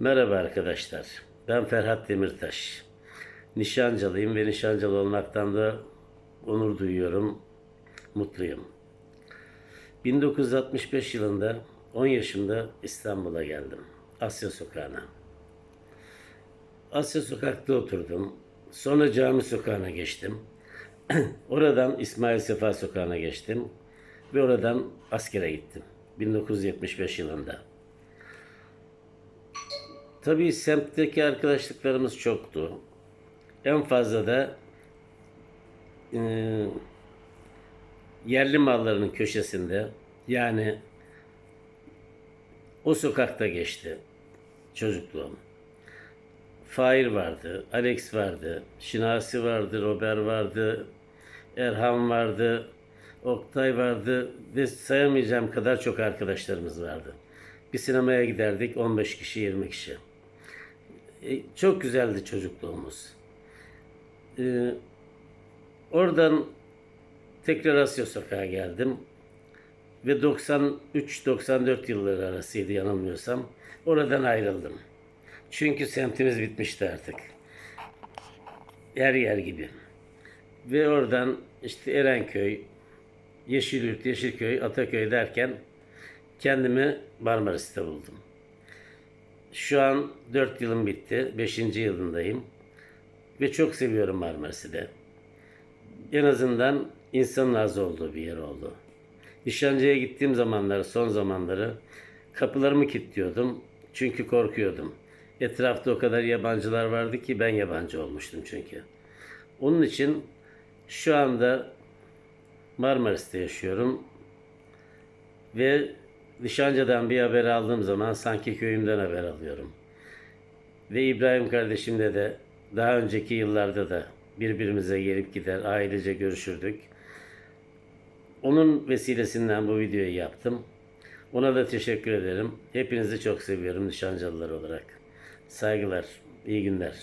Merhaba arkadaşlar. Ben Ferhat Demirtaş. Nişancalıyım ve nişancılı olmaktan da onur duyuyorum. Mutluyum. 1965 yılında 10 yaşımda İstanbul'a geldim. Asya Sokağı'na. Asya Sokak'ta oturdum. Sonra Cami Sokağı'na geçtim. oradan İsmail Sefa Sokağı'na geçtim. Ve oradan askere gittim. 1975 yılında. Tabii semtteki arkadaşlıklarımız çoktu. En fazla da e, yerli mallarının köşesinde yani o sokakta geçti çocukluğum. Fair vardı, Alex vardı, Şinasi vardı, Robert vardı, Erhan vardı, Oktay vardı ve sayamayacağım kadar çok arkadaşlarımız vardı. Bir sinemaya giderdik 15 kişi 20 kişi. E, Çok güzeldi çocukluğumuz. E, oradan tekrar Asya Sokağa geldim. Ve 93-94 yılları arasıydı yanılmıyorsam. Oradan ayrıldım. Çünkü semtimiz bitmişti artık. Yer yer gibi. Ve oradan işte Erenköy, Yeşilyurt, Yeşilköy, Ataköy derken kendimi Marmaris'te buldum. Şu an 4 yılım bitti. 5. yılındayım. Ve çok seviyorum Marmaris'i de. En azından insanın az olduğu bir yer oldu. Nişancıya gittiğim zamanlar, son zamanları kapılarımı kilitliyordum. Çünkü korkuyordum. Etrafta o kadar yabancılar vardı ki ben yabancı olmuştum çünkü. Onun için şu anda Marmaris'te yaşıyorum. Ve Nişancı'dan bir haber aldığım zaman sanki köyümden haber alıyorum. Ve İbrahim kardeşimle de daha önceki yıllarda da birbirimize gelip gider, ailece görüşürdük. Onun vesilesinden bu videoyu yaptım. Ona da teşekkür ederim. Hepinizi çok seviyorum nişancılılar olarak. Saygılar, iyi günler.